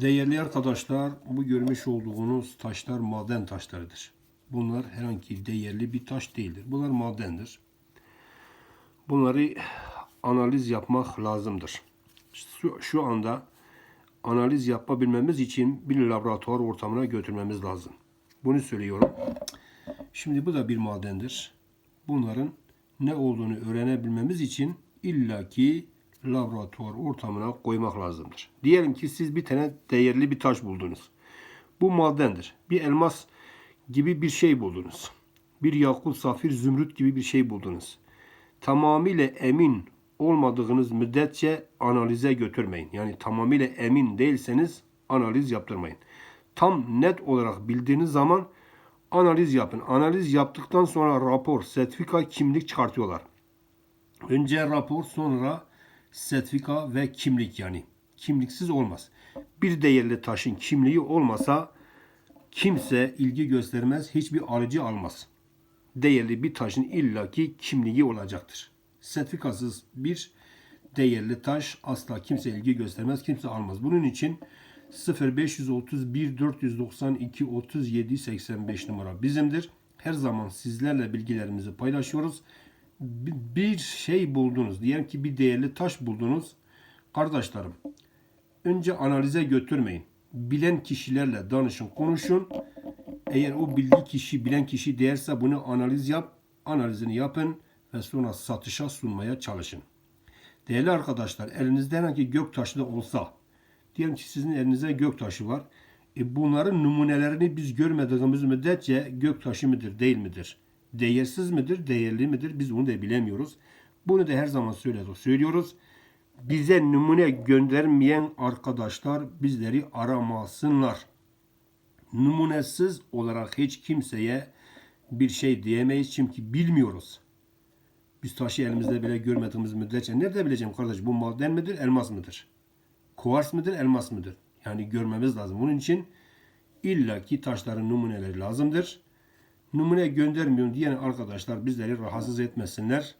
Değerli arkadaşlar, bu görmüş olduğunuz taşlar maden taşlarıdır. Bunlar herhangi değerli bir taş değildir. Bunlar madendir. Bunları analiz yapmak lazımdır. Şu, şu anda analiz yapabilmemiz için bir laboratuvar ortamına götürmemiz lazım. Bunu söylüyorum. Şimdi bu da bir madendir. Bunların ne olduğunu öğrenebilmemiz için illaki laboratuvar ortamına koymak lazımdır. Diyelim ki siz bir tane değerli bir taş buldunuz. Bu madendir. Bir elmas gibi bir şey buldunuz. Bir yakut, safir, zümrüt gibi bir şey buldunuz. Tamamıyla emin olmadığınız müddetçe analize götürmeyin. Yani tamamıyla emin değilseniz analiz yaptırmayın. Tam net olarak bildiğiniz zaman analiz yapın. Analiz yaptıktan sonra rapor, sertifika, kimlik çıkartıyorlar. Önce rapor sonra sertifika ve kimlik yani. Kimliksiz olmaz. Bir değerli taşın kimliği olmasa kimse ilgi göstermez, hiçbir alıcı almaz. Değerli bir taşın illaki kimliği olacaktır. Sertifikasız bir değerli taş asla kimse ilgi göstermez, kimse almaz. Bunun için 0531 492 37 85 numara bizimdir. Her zaman sizlerle bilgilerimizi paylaşıyoruz. Bi- Bir şey buldunuz. Diyelim ki bir değerli taş buldunuz. Kardeşlerim, önce analize götürmeyin. Bilen kişilerle danışın, konuşun. Eğer o bilgi kişi, bilen kişi değerse bunu analiz yap, analizini yapın ve sonra satışa sunmaya çalışın. Değerli arkadaşlar, elinizde herhangi gök taşı da olsa, diyelim ki sizin elinizde gök taşı var. E bunların numunelerini biz görmediğimiz müddetçe gök taşı mıdır, değil midir? Değersiz midir, değerli midir? Biz bunu da bilemiyoruz. Bunu da her zaman söylüyoruz. Bize numune göndermeyen arkadaşlar bizleri aramasınlar. Numunesiz olarak hiç kimseye bir şey diyemeyiz çünkü bilmiyoruz. Biz taşı elimizde bile görmediğimiz müddetçe nerede bileceğim kardeş bu maden midir, elmas mıdır? Kuvars mıdır, elmas mıdır? Yani görmemiz lazım. Bunun için illaki taşların numuneleri lazımdır. Numune göndermiyorum diyen arkadaşlar bizleri rahatsız etmesinler.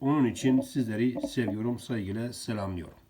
Onun için sizleri seviyorum, saygıyla selamlıyorum.